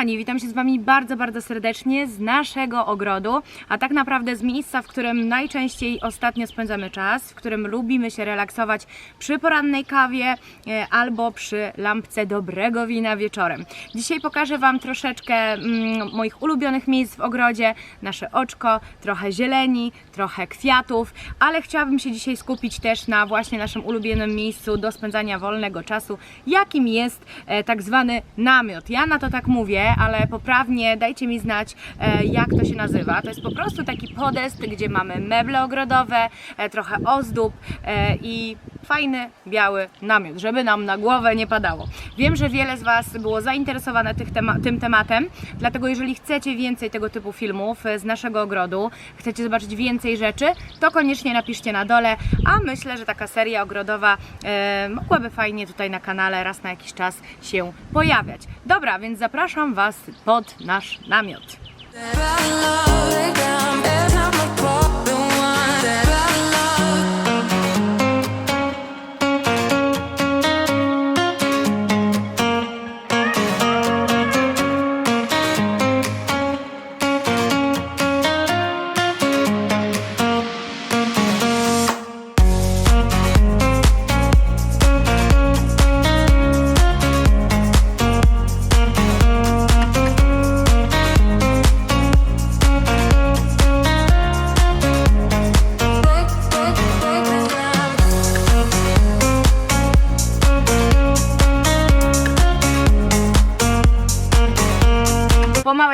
Kochani, witam się z Wami bardzo, bardzo serdecznie z naszego ogrodu, a tak naprawdę z miejsca, w którym najczęściej ostatnio spędzamy czas, w którym lubimy się relaksować przy porannej kawie e, albo przy lampce dobrego wina wieczorem. Dzisiaj pokażę Wam troszeczkę mm, moich ulubionych miejsc w ogrodzie, nasze oczko, trochę zieleni, trochę kwiatów, ale chciałabym się dzisiaj skupić też na właśnie naszym ulubionym miejscu do spędzania wolnego czasu, jakim jest e, tak zwany namiot. Ja na to tak mówię, ale poprawnie dajcie mi znać, e, jak to się nazywa. To jest po prostu taki podest, gdzie mamy meble ogrodowe, e, trochę ozdób e, i fajny, biały namiot, żeby nam na głowę nie padało. Wiem, że wiele z Was było zainteresowane tym tematem, dlatego jeżeli chcecie więcej tego typu filmów e, z naszego ogrodu, chcecie zobaczyć więcej rzeczy, to koniecznie napiszcie na dole, a myślę, że taka seria ogrodowa e, mogłaby fajnie tutaj na kanale raz na jakiś czas się pojawiać. Dobra, więc zapraszam Was pod nasz namiot.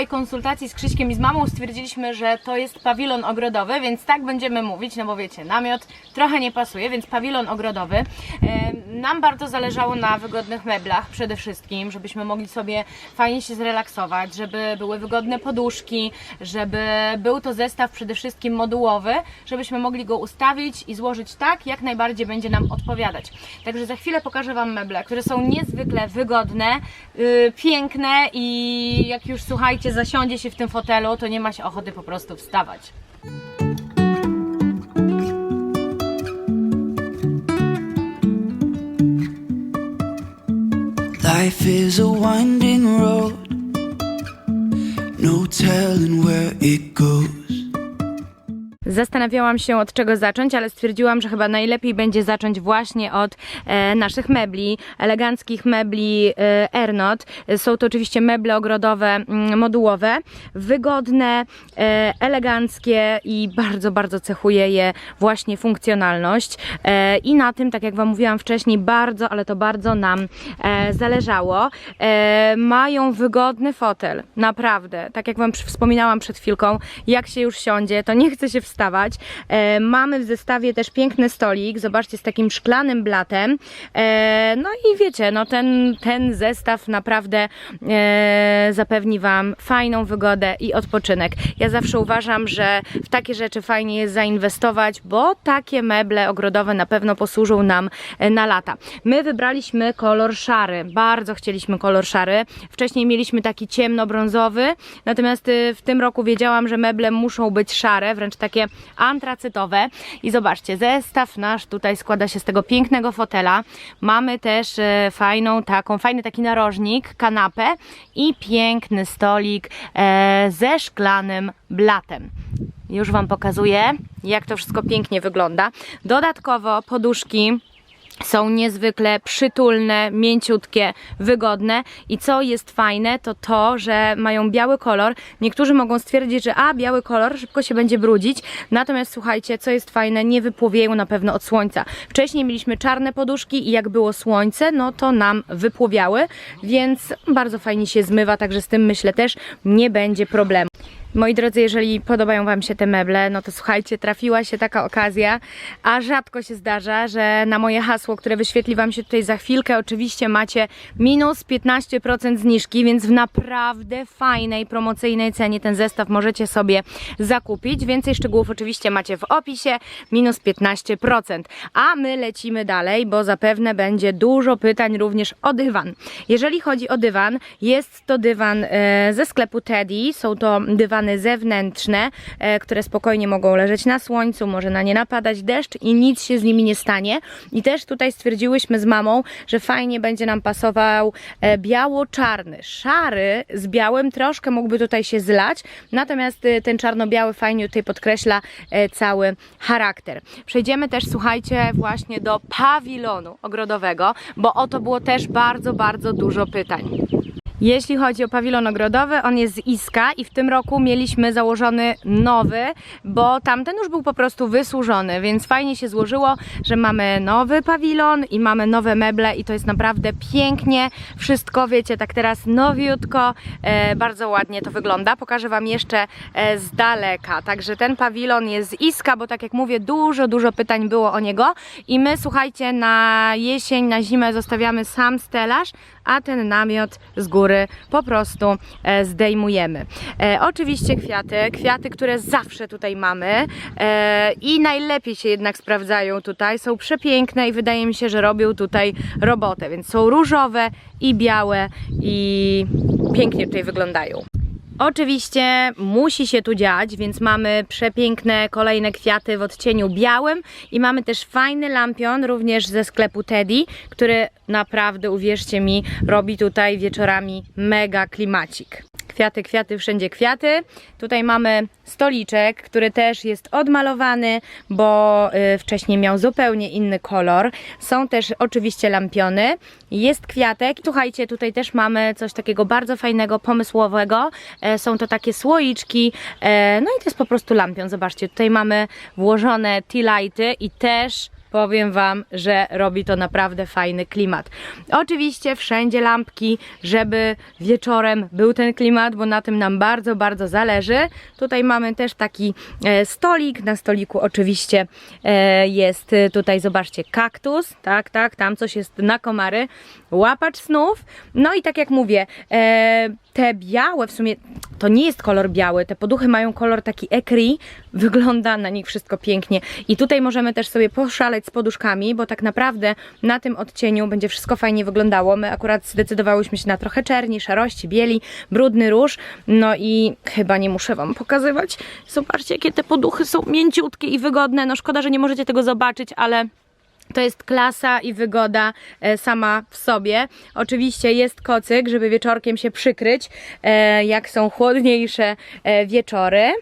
Konsultacji z Krzyśkiem i z mamą stwierdziliśmy, że to jest pawilon ogrodowy, więc tak będziemy mówić, no bo wiecie, namiot trochę nie pasuje, więc pawilon ogrodowy. Nam bardzo zależało na wygodnych meblach przede wszystkim, żebyśmy mogli sobie fajnie się zrelaksować, żeby były wygodne poduszki, żeby był to zestaw przede wszystkim modułowy, żebyśmy mogli go ustawić i złożyć tak, jak najbardziej będzie nam odpowiadać. Także za chwilę pokażę Wam meble, które są niezwykle wygodne, yy, piękne i jak już słuchajcie, zasiądzie się w tym fotelu, to nie ma się ochoty po prostu wstawać. Life is a winding road, no telling where it goes. Zastanawiałam się od czego zacząć, ale stwierdziłam, że chyba najlepiej będzie zacząć właśnie od e, naszych mebli, eleganckich mebli e, Ernot. Są to oczywiście meble ogrodowe mm, modułowe, wygodne, e, eleganckie i bardzo, bardzo cechuje je właśnie funkcjonalność. E, I na tym, tak jak Wam mówiłam wcześniej, bardzo, ale to bardzo nam e, zależało. E, mają wygodny fotel, naprawdę. Tak jak Wam wspominałam przed chwilką, jak się już siądzie, to nie chce się E, mamy w zestawie też piękny stolik, zobaczcie, z takim szklanym blatem. E, no i wiecie, no ten, ten zestaw naprawdę e, zapewni Wam fajną wygodę i odpoczynek. Ja zawsze uważam, że w takie rzeczy fajnie jest zainwestować, bo takie meble ogrodowe na pewno posłużą nam e, na lata. My wybraliśmy kolor szary, bardzo chcieliśmy kolor szary. Wcześniej mieliśmy taki ciemnobrązowy, natomiast y, w tym roku wiedziałam, że meble muszą być szare, wręcz takie antracytowe. I zobaczcie, zestaw nasz tutaj składa się z tego pięknego fotela. Mamy też e, fajną taką, fajny taki narożnik, kanapę i piękny stolik e, ze szklanym blatem. Już Wam pokazuję, jak to wszystko pięknie wygląda. Dodatkowo poduszki są niezwykle przytulne, mięciutkie, wygodne i co jest fajne, to to, że mają biały kolor. Niektórzy mogą stwierdzić, że a, biały kolor, szybko się będzie brudzić, natomiast słuchajcie, co jest fajne, nie wypłowieją na pewno od słońca. Wcześniej mieliśmy czarne poduszki i jak było słońce, no to nam wypłowiały, więc bardzo fajnie się zmywa, także z tym myślę też nie będzie problemu. Moi drodzy, jeżeli podobają Wam się te meble, no to słuchajcie, trafiła się taka okazja, a rzadko się zdarza, że na moje hasło, które wyświetli Wam się tutaj za chwilkę, oczywiście macie minus 15% zniżki, więc w naprawdę fajnej, promocyjnej cenie ten zestaw możecie sobie zakupić. Więcej szczegółów oczywiście macie w opisie, minus 15%. A my lecimy dalej, bo zapewne będzie dużo pytań również o dywan. Jeżeli chodzi o dywan, jest to dywan e, ze sklepu Teddy, są to dywany ściany zewnętrzne, e, które spokojnie mogą leżeć na słońcu, może na nie napadać deszcz i nic się z nimi nie stanie. I też tutaj stwierdziłyśmy z mamą, że fajnie będzie nam pasował e, biało-czarny. Szary z białym troszkę mógłby tutaj się zlać, natomiast e, ten czarno-biały fajnie tutaj podkreśla cały charakter. Przejdziemy też, słuchajcie, właśnie do pawilonu ogrodowego, bo o to było też bardzo, bardzo dużo pytań. Jeśli chodzi o pawilon ogrodowy, on jest z Iska i w tym roku mieliśmy założony nowy, bo tamten już był po prostu wysłużony, więc fajnie się złożyło, że mamy nowy pawilon i mamy nowe meble i to jest naprawdę pięknie. Wszystko, wiecie, tak teraz nowiutko, e, bardzo ładnie to wygląda. Pokażę Wam jeszcze e, z daleka. Także ten pawilon jest z Iska, bo tak jak mówię, dużo, dużo pytań było o niego i my, słuchajcie, na jesień, na zimę zostawiamy sam stelaż, a ten namiot z góry po prostu e, zdejmujemy. E, oczywiście kwiaty, kwiaty, które zawsze tutaj mamy e, i najlepiej się jednak sprawdzają tutaj, są przepiękne i wydaje mi się, że robią tutaj robotę, więc są różowe i białe i pięknie tutaj wyglądają. Oczywiście musi się tu dziać, więc mamy przepiękne kolejne kwiaty w odcieniu białym i mamy też fajny lampion również ze sklepu Teddy, który naprawdę, uwierzcie mi, robi tutaj wieczorami mega klimacik. Kwiaty, kwiaty, wszędzie kwiaty. Tutaj mamy stoliczek, który też jest odmalowany, bo y, wcześniej miał zupełnie inny kolor. Są też oczywiście lampiony. Jest kwiatek. Słuchajcie, tutaj też mamy coś takiego bardzo fajnego, pomysłowego. E, są to takie słoiczki. E, no i to jest po prostu lampion. Zobaczcie, tutaj mamy włożone tea lighty i też powiem Wam, że robi to naprawdę fajny klimat. Oczywiście wszędzie lampki, żeby wieczorem był ten klimat, bo na tym nam bardzo, bardzo zależy. Tutaj mamy też taki e, stolik. Na stoliku oczywiście e, jest e, tutaj, zobaczcie, kaktus. Tak, tak, tam coś jest na komary. Łapacz snów. No i tak jak mówię, te białe w sumie to nie jest kolor biały, te poduchy mają kolor taki ekri, wygląda na nich wszystko pięknie i tutaj możemy też sobie poszaleć z poduszkami, bo tak naprawdę na tym odcieniu będzie wszystko fajnie wyglądało. My akurat zdecydowałyśmy się na trochę czerni, szarości, bieli, brudny róż, no i chyba nie muszę Wam pokazywać. Zobaczcie, jakie te poduchy są mięciutkie i wygodne, no szkoda, że nie możecie tego zobaczyć, ale to jest klasa i wygoda e, sama w sobie. Oczywiście jest kocyk, żeby wieczorkiem się przykryć, e, jak są chłodniejsze e, wieczory.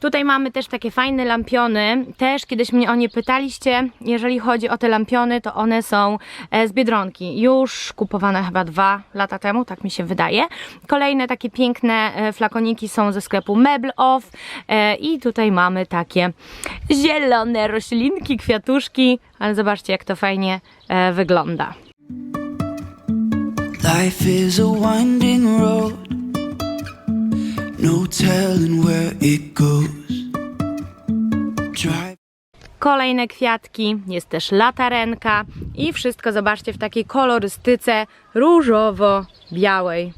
Tutaj mamy też takie fajne lampiony. Też kiedyś mnie o nie pytaliście. Jeżeli chodzi o te lampiony, to one są e, z Biedronki. Już kupowane chyba dwa lata temu, tak mi się wydaje. Kolejne takie piękne e, flakoniki są ze sklepu Mebel Off. E, I tutaj mamy takie zielone roślinki, kwiatuszki. Ale zobaczcie, jak to fajnie wygląda. Life is a winding road. No telling where it goes. Kolejne kwiatki, jest też latarenka i wszystko zobaczcie w takiej kolorystyce różowo-białej.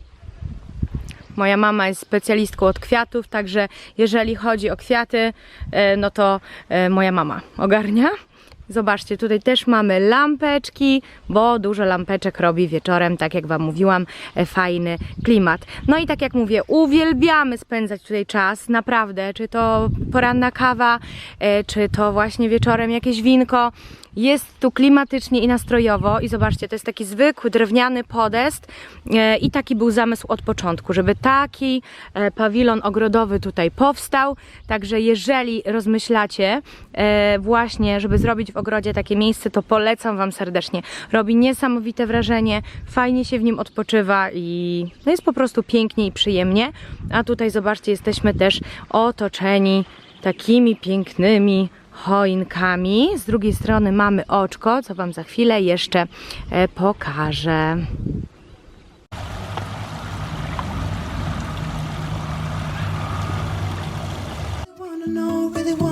Moja mama jest specjalistką od kwiatów, także jeżeli chodzi o kwiaty, e, no to e, moja mama ogarnia. Zobaczcie, tutaj też mamy lampeczki, bo dużo lampeczek robi wieczorem, tak jak Wam mówiłam, e, fajny klimat. No i tak jak mówię, uwielbiamy spędzać tutaj czas, naprawdę, czy to poranna kawa, e, czy to właśnie wieczorem jakieś winko. Jest tu klimatycznie i nastrojowo i zobaczcie, to jest taki zwykły drewniany podest e, i taki był zamysł od początku, żeby taki pawilon ogrodowy tutaj powstał. Także jeżeli rozmyślacie właśnie, żeby zrobić w ogrodzie takie miejsce, to polecam Wam serdecznie. Robi niesamowite wrażenie, fajnie się w nim odpoczywa i no jest po prostu pięknie i przyjemnie. A tutaj zobaczcie, jesteśmy też otoczeni takimi pięknymi choinkami. Z drugiej strony mamy oczko, co Wam za chwilę jeszcze e, pokażę. Wanna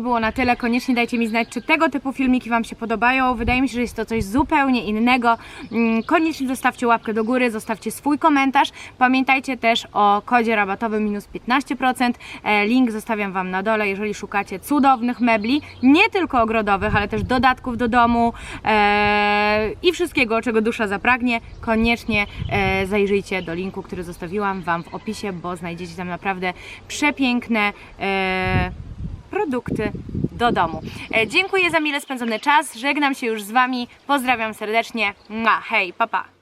Było na tyle. Koniecznie dajcie mi znać, czy tego typu filmiki Wam się podobają. Wydaje mi się, że jest to coś zupełnie innego. Mm, Koniecznie zostawcie łapkę do góry, zostawcie swój komentarz. Pamiętajcie też o kodzie rabatowym minus 15%. E, Link zostawiam Wam na dole, jeżeli szukacie cudownych mebli, nie tylko ogrodowych, ale też dodatków do domu e, i wszystkiego, czego dusza zapragnie. Koniecznie e, zajrzyjcie do linku, który zostawiłam Wam w opisie, bo znajdziecie tam naprawdę przepiękne. Produkty do domu. E, Dziękuję za mile spędzony czas. Żegnam się już z Wami. Pozdrawiam serdecznie. Mua, hej, papa. Pa.